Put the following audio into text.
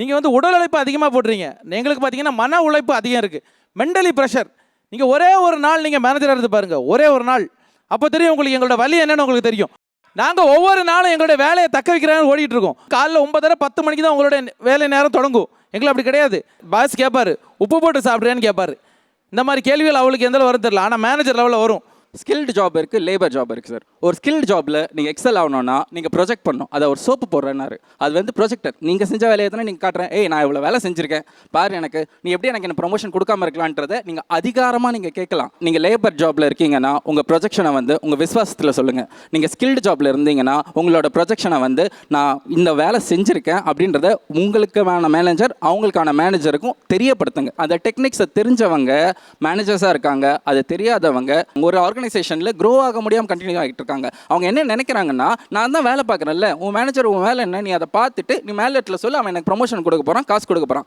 நீங்கள் வந்து உடல் உழைப்பு அதிகமாக போடுறீங்க. எங்களுக்கு பார்த்தீங்கன்னா மன உழைப்பு அதிகம் இருக்குது மென்டலி ப்ரெஷர் நீங்கள் ஒரே ஒரு நாள் நீங்கள் மேனேஜராக இருந்து பாருங்கள் ஒரே ஒரு நாள். அப்போ தெரியும் உங்களுக்கு எங்களோட வழி என்னன்னு உங்களுக்கு தெரியும். நாங்கள் ஒவ்வொரு நாளும் எங்களோட வேலையை தக்க வைக்கிறாங்க ஓடிட்டு இருக்கோம். காலைல ஒன்பதரை பத்து மணிக்கு தான் உங்களோட வேலை நேரம் தொடங்கும். எங்களை அப்படி கிடையாது. பாஸ் கேட்பாரு உப்பு போட்டு சாப்பிட்றியான்னு கேட்பாரு இந்த மாதிரி கேள்விகள் அவளுக்கு எந்த வரும் தெரியல. ஆனால் மேனேஜர் லெவலில் வரும். ஸ்கில்டு ஜாப் இருக்குது லேபர் ஜாப் இருக்குது சார் ஒரு ஸ்கில்டு ஜாபில் நீங்கள் எக்ஸல் ஆகணும்னா நீங்கள் ப்ரொஜெக்ட் பண்ணணும். அதை ஒரு சோப்பு போடுறேன்னாரு. அது வந்து ப்ரொஜெக்டர் நீங்கள் செஞ்ச வேலையை தானே நீங்கள் காட்டுறேன். ஏய் நான் இவ்வளோ வேலை செஞ்சுருக்கேன். பாரு எனக்கு நீ எப்படி எனக்கு என்ன ப்ரொமோஷன் கொடுக்காம இருக்கலான்றதை நீங்கள் அதிகாரமாக நீங்கள் கேட்கலாம். நீங்கள் லேபர் ஜாபில் இருக்கீங்கன்னா உங்கள் ப்ரொஜெக்ஷனை வந்து உங்கள் விசுவாசத்தில் சொல்லுங்கள் நீங்கள் ஸ்கில்டு ஜாபில் இருந்தீங்கன்னா உங்களோட ப்ரொஜெக்ஷனை வந்து நான் இந்த வேலை செஞ்சுருக்கேன் அப்படின்றத உங்களுக்கான மேனேஜர் அவங்களுக்கான மேனேஜருக்கும் தெரியப்படுத்துங்க. அந்த டெக்னிக்ஸை தெரிஞ்சவங்க மேனேஜர்ஸாக இருக்காங்க. அது தெரியாதவங்க ஒரு ஆர்கனைசேஷனில் க்ரோ ஆக முடியாமல் கண்டினியூ ஆகிட்டு இருக்காங்க. அவங்க என்ன நினைக்கிறாங்கன்னா நான் தான் வேலை பார்க்குறேன்ல உன் மேனேஜர் உன் வேலை என்ன நீ அதை பார்த்துட்டு நீ மேலேட்டில் சொல்லி அவன் எனக்கு ப்ரொமோஷன் கொடுக்க போகிறான் காசு கொடுக்க போகிறான்